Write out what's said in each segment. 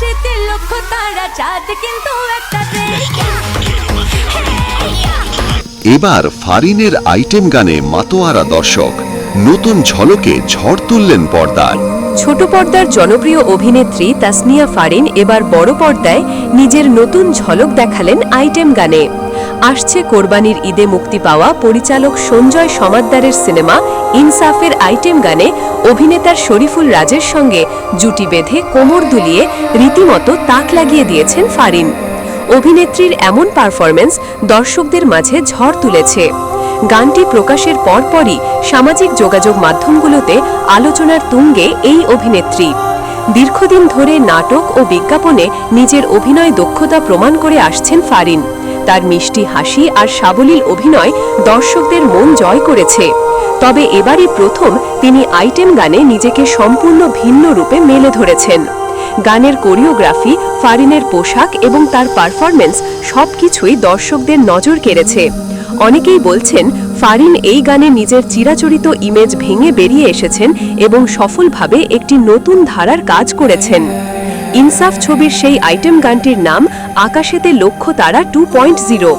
তারা চাঁদ কিন্তু একটা এবার ফারিনের আইটেম গানে মাতোয়ারা দর্শক নতুন ঝলকে ঝড় তুললেন পর্দায়। ছোট পর্দার জনপ্রিয় অভিনেত্রী তাসনিয়া ফারিন এবার বড় পর্দায় নিজের নতুন ঝলক দেখালেন আইটেম গানে। আসছে কোরবানির ঈদে মুক্তি পাওয়া পরিচালক সঞ্জয় সমাদ্দারের সিনেমা ইনসাফের আইটেম গানে অভিনেতার শরীফুল রাজের সঙ্গে জুটি বেঁধে কোমর দুলিয়ে রীতিমতো তাক লাগিয়ে দিয়েছেন ফারিন। অভিনেত্রীর এমন পারফরমেন্স দর্শকদের মাঝে ঝড় তুলেছে। গানটি প্রকাশের পরপরই সামাজিক যোগাযোগ মাধ্যমগুলোতে আলোচনার তুঙ্গে এই অভিনেত্রী। দীর্ঘদিন ধরে নাটক ও বিজ্ঞাপনে নিজের অভিনয় দক্ষতা প্রমাণ করে আসছেন ফারিন। তার মিষ্টি হাসি আর সাবলীল অভিনয় দর্শকদের মন জয় করেছে। তবে এবারই প্রথম তিনি আইটেম গানে নিজেকে সম্পূর্ণ ভিন্ন রূপে মেলে ধরেছেন। গানের কোরিওগ্রাফি, ফারিনের পোশাক এবং তার পারফরমেন্স সবকিছুই দর্শকদের নজর কেড়েছে। অনেকেই বলছেন, ফারিন এই গানে নিজের চিরাচরিত ইমেজ ভেঙে বেরিয়ে এসেছেন এবং সফলভাবে একটি নতুন ধারার কাজ করেছেন। ইনসাফ ছবির সেই আইটেম গানটির নাম আকাশেতে লক্ষ্য তারা টু পয়েন্ট জিরো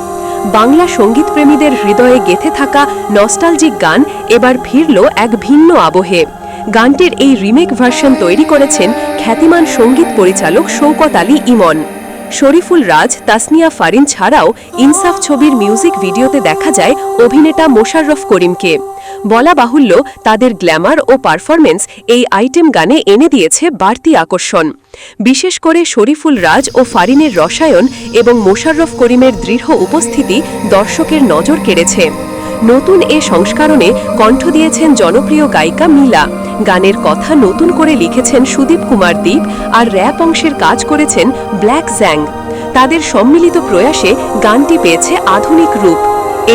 বাংলা সঙ্গীতপ্রেমীদের হৃদয়ে গেথে থাকা নস্টালজিক গান এবার ফিরল এক ভিন্ন আবহে। গানটির এই রিমেক ভার্সন তৈরি করেছেন খ্যাতিমান সংগীত পরিচালক শৌকত আলী ইমন। শরীফুল রাজ, তাসনিয়া ফারিন ছাড়াও ইনসাফ ছবির মিউজিক ভিডিওতে দেখা যায় অভিনেতা মোশাররফ করিমকে। বলা বাহুল্য, তাদের গ্ল্যামার ও পারফরমেন্স এই আইটেম গানে এনে দিয়েছে বাড়তি আকর্ষণ। বিশেষ করে শরীফুল রাজ ও ফারিনের রসায়ন এবং মোশাররফ করিমের দৃঢ় উপস্থিতি দর্শকের নজর কেড়েছে। নতুন এ সংস্করণে কণ্ঠ দিয়েছেন জনপ্রিয় গায়িকা মিলা। গানের কথা নতুন করে লিখেছেন সুদীপ কুমার দীপ আর র্যাপ অংশের কাজ করেছেন ব্ল্যাক জ্যাং। তাদের সম্মিলিত প্রয়াসে গানটি পেয়েছে আধুনিক রূপ।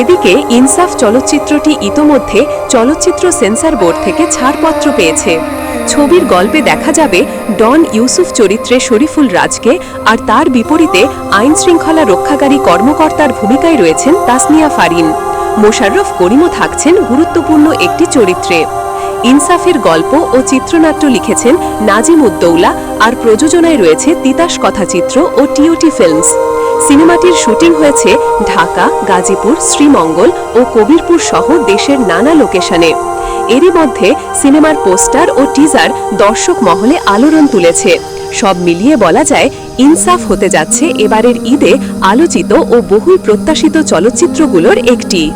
এদিকে ইনসাফ চলচ্চিত্রটি ইতোমধ্যে চলচ্চিত্র সেন্সর বোর্ড থেকে ছাড়পত্র পেয়েছে। ছবির গল্পে দেখা যাবে ডন ইউসুফ চরিত্রে শরীফুল রাজকে আর তার বিপরীতে আইনশৃঙ্খলা রক্ষাকারী কর্মকর্তার ভূমিকায় রয়েছেন তাসনিয়া ফারিন। মোশাররফ করিমও থাকছেন গুরুত্বপূর্ণ একটি চরিত্রে। ইনসাফের গল্প ও চিত্রনাট্য লিখেছেন নাজিম উদ্দৌলা আর প্রযোজনায় রয়েছে তিতাস কথাচিত্র ও টিওটি ফিল্মস। সিনেমাটির শুটিং হয়েছে ঢাকা, গাজীপুর, শ্রীমঙ্গল ও কবিরপুর সহ দেশের নানা লোকেশনে। এরই মধ্যে সিনেমার পোস্টার ও টিজার দর্শক মহলে আলোড়ন তুলেছে। সব মিলিয়ে বলা যায়, ইনসাফ হতে যাচ্ছে এবারের ঈদে আলোচিত ও বহুল প্রত্যাশিত চলচ্চিত্রগুলোর একটি।